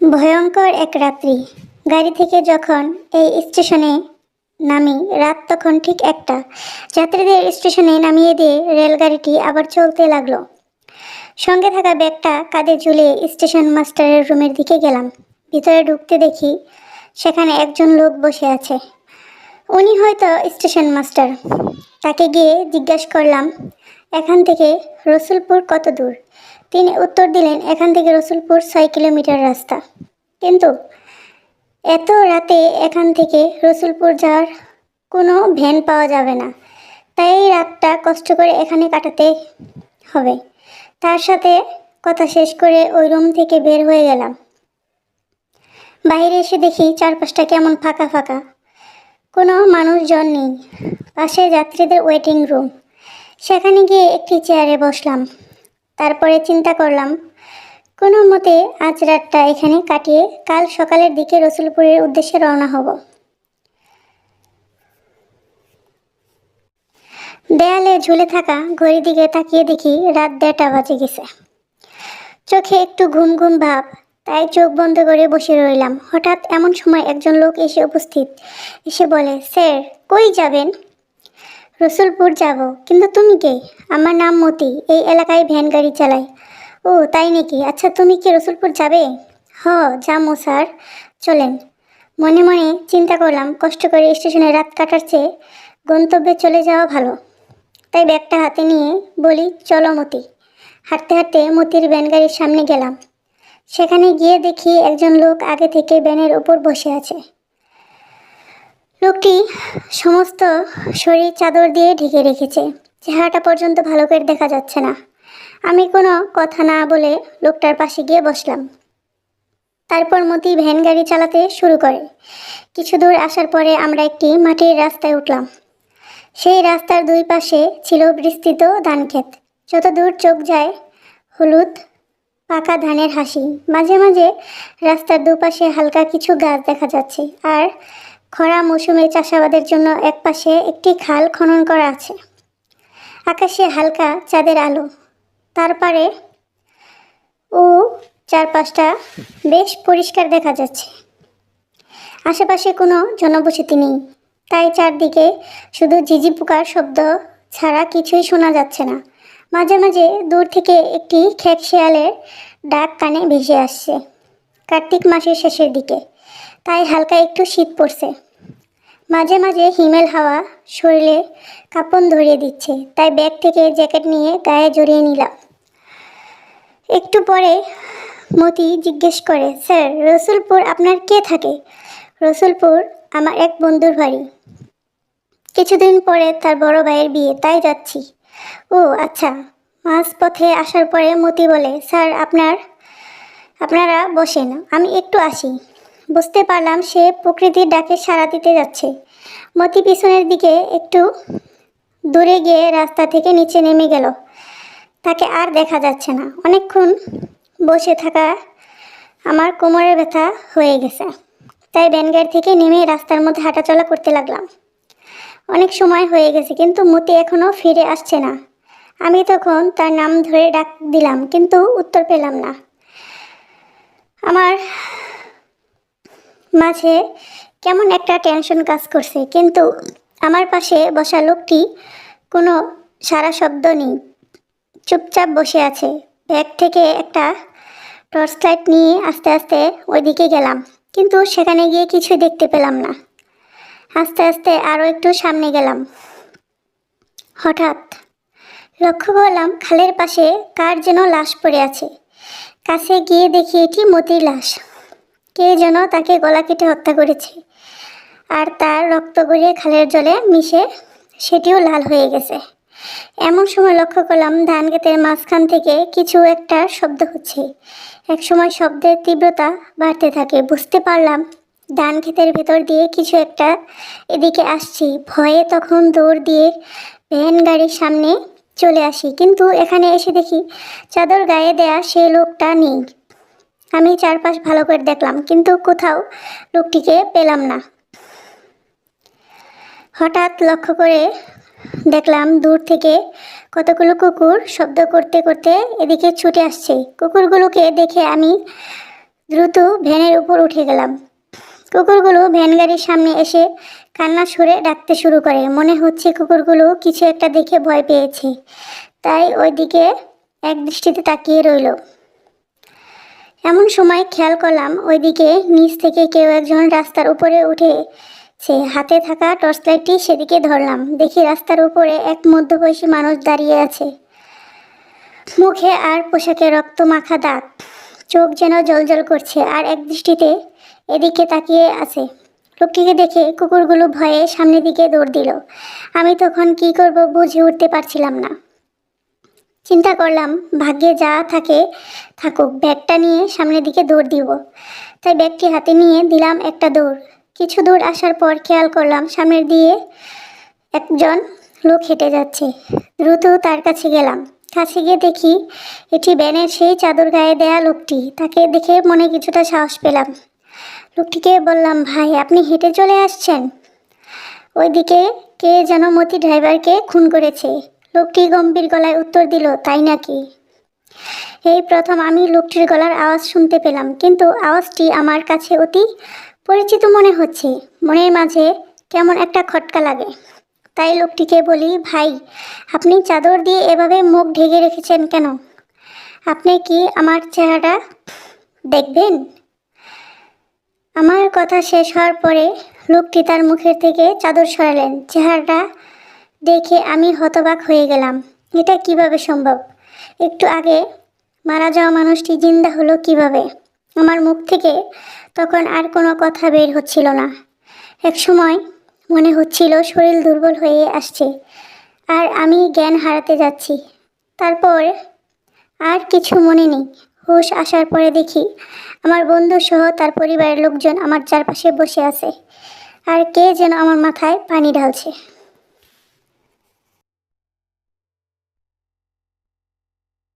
ভয়ঙ্কর এক রাত্রি। গাড়ি থেকে যখন এই স্টেশনে নামি, রাত তখন ঠিক একটা। যাত্রীদের স্টেশনে নামিয়ে দিয়ে রেলগাড়িটি আবার চলতে লাগল। সঙ্গে থাকা ব্যাগটা কাঁধে ঝুলিয়ে স্টেশন মাস্টারের রুমের দিকে গেলাম। ভিতরে ঢুকতে দেখি সেখানে একজন লোক বসে আছে। উনি হয়তো স্টেশন মাস্টার। তাকে গিয়ে জিজ্ঞাসা করলাম এখান থেকে রসুলপুর কত দূর? তিনি উত্তর দিলেন, এখান থেকে রসুলপুর ছয় কিলোমিটার রাস্তা। কিন্তু এত রাতে এখান থেকে রসুলপুর যাওয়ার কোনো ভ্যান পাওয়া যাবে না। তাই রাতটা কষ্ট করে এখানে কাটাতে হবে। তার সাথে কথা শেষ করে ওই রুম থেকে বের হয়ে গেলাম। বাইরে এসে দেখি চারপাশটা কেমন ফাঁকা ফাঁকা। কোনো মানুষজন নেই। পাশে যাত্রীদের ওয়েটিং রুম সেখানে গিয়ে একটি চেয়ারে বসলাম। তারপরে চিন্তা করলাম, কোনো মতে আজ রাতটা এখানে কাটিয়ে কাল সকালের দিকে রসুলপুরের উদ্দেশ্যে রওনা হব। দেয়ালে ঝুলে থাকা ঘড়ির দিকে তাকিয়ে দেখি রাত দেড়টা বাজে গেছে। চোখে একটু ঘুম ঘুম ভাব, তাই চোখ বন্ধ করে বসে রইলাম। হঠাৎ এমন সময় একজন লোক এসে উপস্থিত। এসে বলে, স্যার, কই যাবেন? রসুলপুর যাব, কিন্তু তুমি কে? আমার নাম মতি, এই এলাকায় ভ্যান গাড়ি চালাই ও, তাই নাকি? আচ্ছা তুমি কি রসুলপুর যাবে? হ, যামো, স্যার। চলেন। মনে মনে চিন্তা করলাম, কষ্ট করে স্টেশনে রাত কাটার চেয়ে গন্তব্যে চলে যাওয়া ভালো। তাই ব্যাগটা হাতে নিয়ে বলি, চলো মতি। হাঁটতে হাঁটতে মতির ভ্যান গাড়ির সামনে গেলাম। সেখানে গিয়ে দেখি একজন লোক আগে থেকে ভ্যানের ওপর বসে আছে। লোকটি সমস্ত শরীর চাদর দিয়ে ঢেকে রেখেছে। চেহারাটা পর্যন্ত ভালো করে দেখা যাচ্ছে না। আমি কোনো কথা না বলে লোকটার পাশে গিয়ে বসলাম। তারপর মতি ভ্যান গাড়ি চালাতে শুরু করে। কিছু দূর আসার পরে আমরা একটি মাটির রাস্তায় উঠলাম। সেই রাস্তার দুই পাশে ছিল বিস্তৃত ধানক্ষেত। যত দূর চোখ যায়, হলুদ, পাকা ধানের হাসি। মাঝে মাঝে রাস্তার দুপাশে হালকা কিছু গাছ দেখা যাচ্ছে। আর খরা মৌসুমে চাষাবাদের জন্য একপাশে একটি খাল খনন করা আছে। আকাশে হালকা চাঁদের আলো। তারপরে ও চারপাশটা বেশ পরিষ্কার দেখা যাচ্ছে। আশেপাশে কোনো জনবসতি নেই। তাই চারদিকে শুধু ঝিঝি পোকার শব্দ ছাড়া কিছুই শোনা যাচ্ছে না। মাঝে মাঝে দূর থেকে একটি খেক শেয়ালের ডাক কানে ভেসে আসছে। কার্তিক মাসের শেষের দিকে। তাই হালকা একটু শীত পড়ছে। মাঝে মাঝে হিমেল হাওয়া শরীরে কাঁপন ধরিয়ে দিচ্ছে, তাই ব্যাগ থেকে জ্যাকেট নিয়ে গায়ে জড়িয়ে নিলাম। একটু পরে মতি জিজ্ঞেস করে, স্যার, রসুলপুর আপনার কে থাকে? রসুলপুর আমার এক বন্ধুর বাড়ি। কিছুদিন পরে তার বড় ভাইয়ের বিয়ে, তাই যাচ্ছি। ও আচ্ছা। মাঝ পথে আসার পরে মতি বলে, স্যার, আপনার, আপনারা বসেন, আমি একটু আসি। বুঝতে পারলাম সে প্রকৃতির ডাকে সাড়া দিতে যাচ্ছে। মতি পিছনের দিকে একটু দূরে গিয়ে রাস্তা থেকে নিচে নেমে গেল। তাকে আর দেখা যাচ্ছে না। অনেকক্ষণ বসে থাকা আমার কোমরের ব্যথা হয়ে গেছে। তাই ব্যানগাড়ি থেকে নেমে রাস্তার মধ্যে হাঁটাচলা করতে লাগলাম। অনেক সময় হয়ে গেছে, কিন্তু মতি এখনও ফিরে আসছে না। আমি তখন তার নাম ধরে ডাক দিলাম, কিন্তু উত্তর পেলাম না। আমার মাঝে কেমন একটা টেনশন কাজ করছে, কিন্তু আমার পাশে বসা লোকটি কোনো সারা শব্দ নেই, চুপচাপ বসে আছে। ব্যাগ থেকে একটা টর্চ লাইট নিয়ে আস্তে আস্তে ওইদিকে গেলাম, কিন্তু সেখানে গিয়ে কিছু দেখতে পেলাম না। আস্তে আস্তে আরও একটু সামনে গেলাম। হঠাৎ লক্ষ্য করলাম খালের পাশে কার যেন লাশ পড়ে আছে। কাছে গিয়ে দেখি এটি মতির লাশ। কে যেন তাকে গলা কেটে হত্যা করেছে। আর তার রক্ত গড়িয়ে খালের জলে মিশে সেটিও লাল হয়ে গেছে। এমন সময় লক্ষ্য করলাম ধান ক্ষেতের মাঝখান থেকে কিছু একটা শব্দ হচ্ছে। এক সময় শব্দের তীব্রতা বাড়তে থাকে, বুঝতে পারলাম ধান ক্ষেতের ভেতর দিয়ে কিছু একটা এদিকে আসছি। ভয়ে তখন দৌড় দিয়ে ভ্যান গাড়ির সামনে চলে আসি, কিন্তু এখানে এসে দেখি চাদর গায়ে দেয়া সেই লোকটা নেই। আমি চারপাশ ভালো করে দেখলাম, কিন্তু কোথাও লোকটিকে পেলাম না। হঠাৎ লক্ষ্য করে দেখলাম দূর থেকে কতগুলো কুকুর শব্দ করতে করতে এদিকে ছুটে আসছে। কুকুরগুলোকে দেখে আমি দ্রুত ভ্যানের উপর উঠে গেলাম। কুকুরগুলো ভ্যান গাড়ির সামনে এসে কান্না সুরে ডাকতে শুরু করে। মনে হচ্ছে কুকুরগুলো কিছু একটা দেখে ভয় পেয়েছে। তাই ওইদিকে এক দৃষ্টিতে তাকিয়ে রইল। এমন সময় খেয়াল করলাম ওইদিকে নিচ থেকে কেউ একজন রাস্তার উপরে উঠে সে হাতে থাকা টর্চ লাইটটি সেদিকে ধরলাম। দেখি রাস্তার উপরে এক মধ্যবয়সী মানুষ দাঁড়িয়ে আছে। মুখে আর পোশাকে রক্ত মাখা দাগ। চোখ যেন জলজল করছে আর এক দৃষ্টিতে এদিকে তাকিয়ে আছে। লোকটিকে দেখে কুকুরগুলো ভয়ে সামনের দিকে দৌড় দিল। আমি তখন কি করব বুঝে উঠতে পারছিলাম না। চিন্তা করলাম, ভাগ্যে যা থাকে থাকুক, ব্যাগটা নিয়ে সামনের দিকে দৌড় দিব। তাই ব্যাগটি হাতে নিয়ে দিলাম একটা দৌড়। কিছু দূর আসার পর খেয়াল করলাম সামনের দিয়ে একজন লোক হেঁটে যাচ্ছে। দ্রুত তার কাছে গেলাম। কাছে গিয়ে দেখি এটি ব্যানের সেই চাদর গায়ে দেয়া লোকটি। তাকে দেখে মনে কিছুটা সাহস পেলাম। লোকটিকে বললাম, ভাই, আপনি হেঁটে চলে আসছেন? ওইদিকে কে যেন মতি ড্রাইভারকে খুন করেছে। লোকটি গম্ভীর গলায় উত্তর দিল, তাই নাকি? এই প্রথম আমি লোকটির গলার আওয়াজ শুনতে পেলাম, কিন্তু আওয়াজটি আমার কাছে অতি পরিচিত মনে হচ্ছে। মনের মাঝে কেমন একটা খটকা লাগে। তাই লোকটিকে বলি, ভাই, আপনি চাদর দিয়ে এভাবে মুখ ঢেকে রেখেছেন কেন? আপনি কি আমার চেহারাটা দেখবেন? আমার কথা শেষ হওয়ার পরে লোকটি তার মুখের থেকে চাদর সরালেন। চেহারাটা দেখে আমি হতবাক হয়ে গেলাম। এটা কীভাবে সম্ভব? একটু আগে মারা যাওয়া মানুষটি জিন্দা হলো কীভাবে? আমার মুখ থেকে তখন আর কোনো কথা বের হচ্ছিল না। এক সময় মনে হচ্ছিল শরীর দুর্বল হয়ে আসছে, আর আমি জ্ঞান হারাতে যাচ্ছি। তারপর আর কিছু মনে নেই। হুশ আসার পরে দেখি আমার বন্ধু সহ তার পরিবারের লোকজন আমার চারপাশে বসে আছে, আর কে যেন আমার মাথায় পানি ঢালছে।